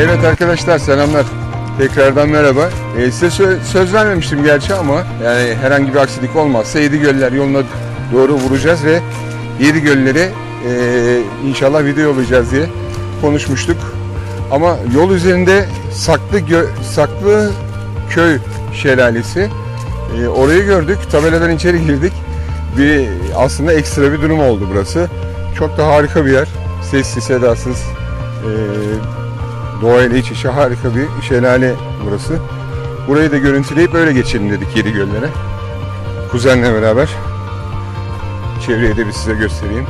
Evet arkadaşlar selamlar. Tekrardan merhaba. Ee, size sö- söz vermemiştim gerçi ama yani herhangi bir aksilik olmazsa Yedi Göller yoluna doğru vuracağız ve Yedi Gölleri e, inşallah video yollayacağız diye konuşmuştuk. Ama yol üzerinde Saklı Gö- Saklı Köy Şelalesi. E, orayı gördük. Tabeladan içeri girdik. Bir aslında ekstra bir durum oldu burası. Çok da harika bir yer. Sessiz, sedasız. E, doğayla iç içe harika bir şelale burası. Burayı da görüntüleyip öyle geçelim dedik Yedi Göllere. Kuzenle beraber. Çevreyi de bir size göstereyim.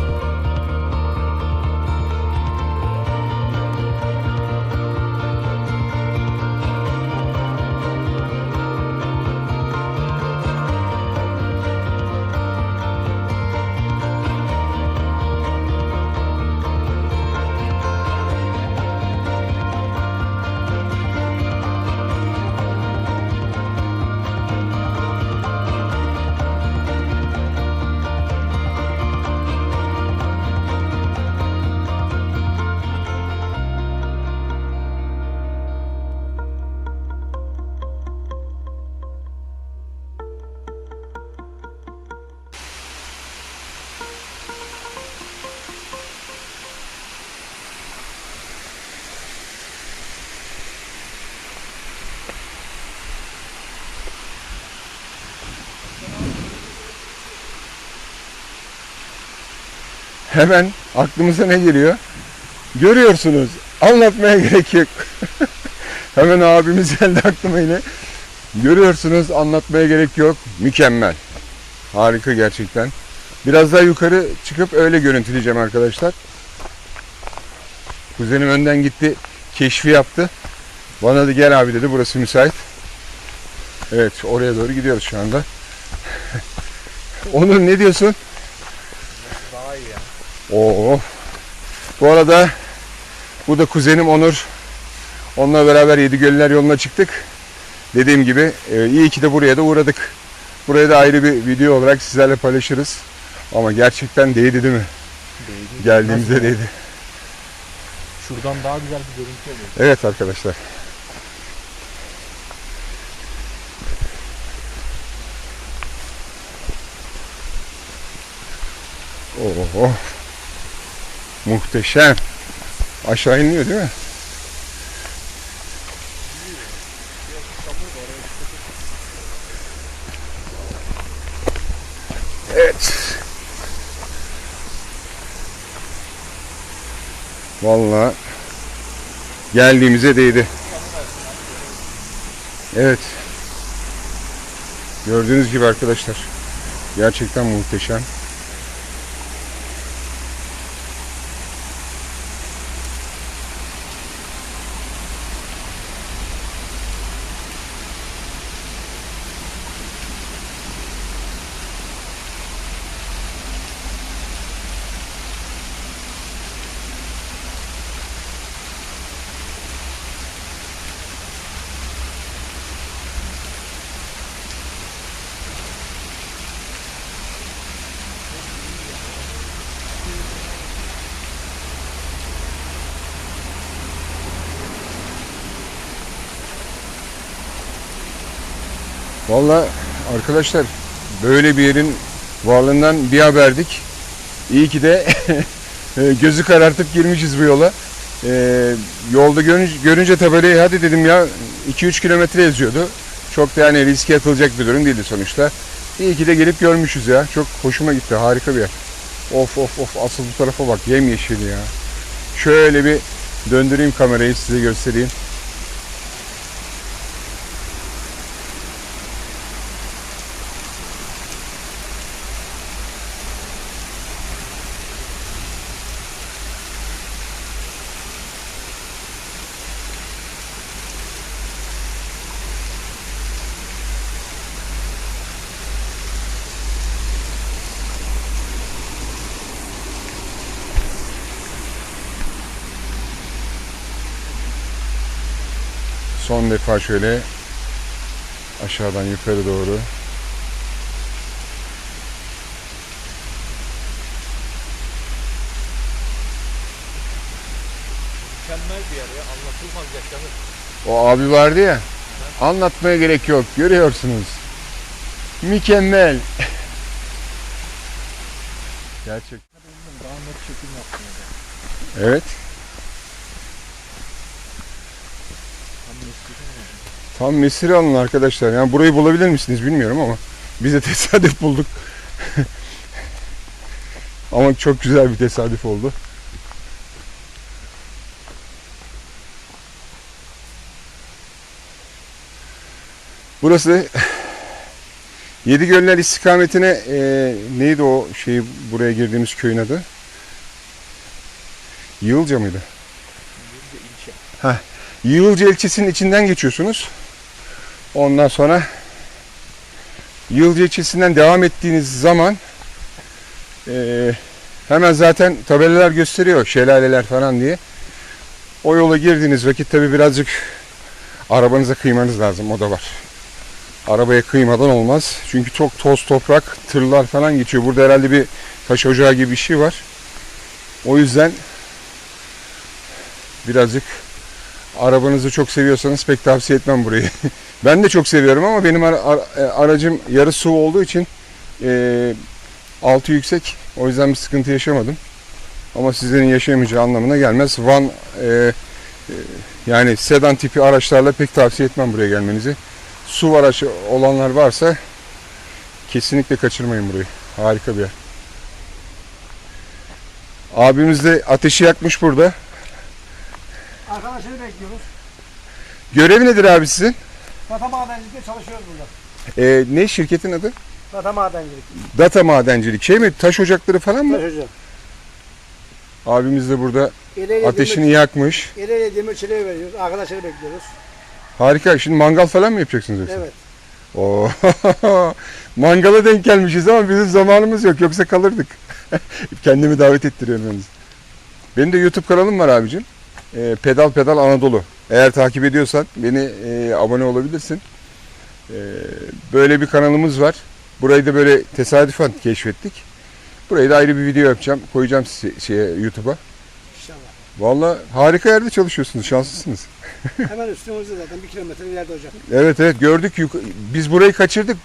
Hemen aklımıza ne geliyor? Görüyorsunuz. Anlatmaya gerek yok. Hemen abimiz geldi aklıma yine. Görüyorsunuz anlatmaya gerek yok. Mükemmel. Harika gerçekten. Biraz daha yukarı çıkıp öyle görüntüleyeceğim arkadaşlar. Kuzenim önden gitti. Keşfi yaptı. Bana da gel abi dedi. Burası müsait. Evet oraya doğru gidiyoruz şu anda. Onur ne diyorsun? Oo. Bu arada bu da kuzenim Onur. Onunla beraber Yedigöller yoluna çıktık. Dediğim gibi e, iyi ki de buraya da uğradık. Buraya da ayrı bir video olarak sizlerle paylaşırız. Ama gerçekten değdi değil mi? Değdi. Geldiğimizde Nasıl? değdi. Şuradan daha güzel bir görüntü oluyor. Evet arkadaşlar. Oo. Muhteşem. Aşağı inmiyor değil mi? Evet. Vallahi geldiğimize değdi. Evet. Gördüğünüz gibi arkadaşlar. Gerçekten muhteşem. Vallahi arkadaşlar böyle bir yerin varlığından bir haberdik. İyi ki de e, gözü karartıp girmişiz bu yola. Ee, yolda görünce, görünce tabelayı hadi dedim ya 2-3 kilometre yazıyordu. Çok da yani riske atılacak bir durum değildi sonuçta. İyi ki de gelip görmüşüz ya. Çok hoşuma gitti. Harika bir yer. Of of of asıl bu tarafa bak yemyeşil ya. Şöyle bir döndüreyim kamerayı size göstereyim. Son defa şöyle aşağıdan yukarı doğru. Mükemmel bir yer ya. Anlatılmaz yaşanır. O abi vardı ya. Anlatmaya gerek yok. Görüyorsunuz. Mükemmel. Gerçek. Daha net çekim yaptım orada. Evet. Tam mesleğim oldu. Tam mesire alın arkadaşlar. Yani burayı bulabilir misiniz bilmiyorum ama biz de tesadüf bulduk. ama çok güzel bir tesadüf oldu. Burası Yedigöller istikametine e, neydi o şey buraya girdiğimiz köyün adı? Yığılca mıydı? De ilçe. Yığılca ilçesinin içinden geçiyorsunuz. Ondan sonra Yığılca ilçesinden devam ettiğiniz zaman eee, hemen zaten tabelalar gösteriyor şelaleler falan diye. O yola girdiğiniz vakit tabi birazcık arabanıza kıymanız lazım o da var. Arabaya kıymadan olmaz. Çünkü çok toz toprak, tırlar falan geçiyor. Burada herhalde bir taş ocağı gibi bir şey var. O yüzden birazcık arabanızı çok seviyorsanız pek tavsiye etmem burayı. ben de çok seviyorum ama benim ara- ara- e, aracım yarı su olduğu için e, altı yüksek. O yüzden bir sıkıntı yaşamadım. Ama sizlerin yaşayamayacağı anlamına gelmez. Van e, e, yani sedan tipi araçlarla pek tavsiye etmem buraya gelmenizi. Su araç olanlar varsa kesinlikle kaçırmayın burayı. Harika bir yer. Abimiz de ateşi yakmış burada. Arkadaşları bekliyoruz. Görevi nedir abi sizin? Data madencilikte çalışıyoruz burada. E, ne şirketin adı? Data madencilik. Data madencilik. Şey mi? Taş ocakları falan mı? Taş hocam. Abimiz de burada İleri ateşini demir, yakmış. ileri demir çileği veriyoruz. Arkadaşları bekliyoruz. Harika. Şimdi mangal falan mı yapacaksınız yoksa? Evet. Oo. Mangala denk gelmişiz ama bizim zamanımız yok. Yoksa kalırdık. Kendimi davet ettiriyorum yalnız. Benim de YouTube kanalım var abicim. Ee, pedal Pedal Anadolu. Eğer takip ediyorsan beni e, abone olabilirsin. Ee, böyle bir kanalımız var. Burayı da böyle tesadüfen keşfettik. Burayı da ayrı bir video yapacağım. Koyacağım size, şeye, YouTube'a. İnşallah. Vallahi harika yerde çalışıyorsunuz. Şanslısınız. Hemen üstümüzde zaten bir kilometre ileride hocam. Evet evet gördük. Biz burayı kaçırdık.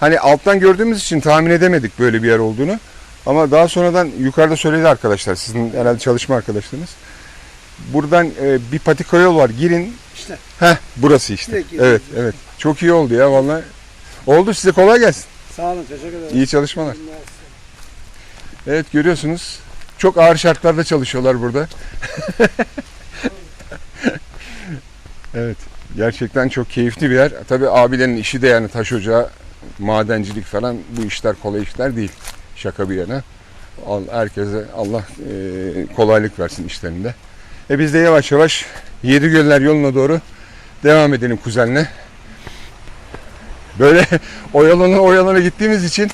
Hani alttan gördüğümüz için tahmin edemedik böyle bir yer olduğunu. Ama daha sonradan yukarıda söyledi arkadaşlar. Sizin herhalde çalışma arkadaşlarınız. Buradan e, bir patika yol var. Girin. İşte. Heh burası işte. Direkt. Evet evet. Çok iyi oldu ya vallahi. Oldu size kolay gelsin. Sağ olun. Teşekkür ederim. İyi çalışmalar. Evet görüyorsunuz. Çok ağır şartlarda çalışıyorlar burada. evet. Gerçekten çok keyifli bir yer. Tabii abilerin işi de yani taş ocağı, madencilik falan bu işler kolay işler değil. Şaka bir yana. Al, herkese Allah e, kolaylık versin işlerinde. E biz de yavaş yavaş Yedi Göller yoluna doğru devam edelim kuzenle. Böyle oyalana oyalana gittiğimiz için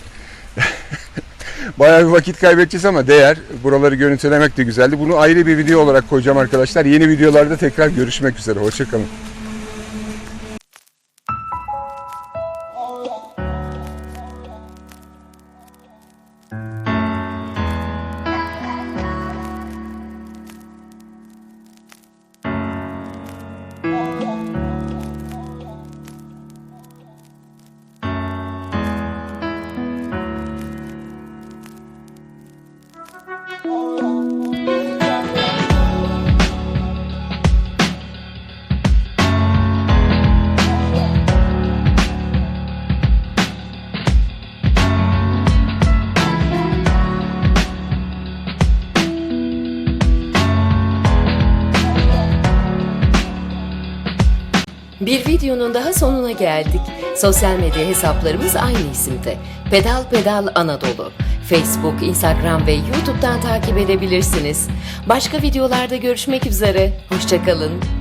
Bayağı bir vakit kaybedeceğiz ama değer. Buraları görüntülemek de güzeldi. Bunu ayrı bir video olarak koyacağım arkadaşlar. Yeni videolarda tekrar görüşmek üzere. Hoşçakalın. Bir videonun daha sonuna geldik. Sosyal medya hesaplarımız aynı isimde. Pedal Pedal Anadolu. Facebook, Instagram ve YouTube'dan takip edebilirsiniz. Başka videolarda görüşmek üzere. Hoşçakalın.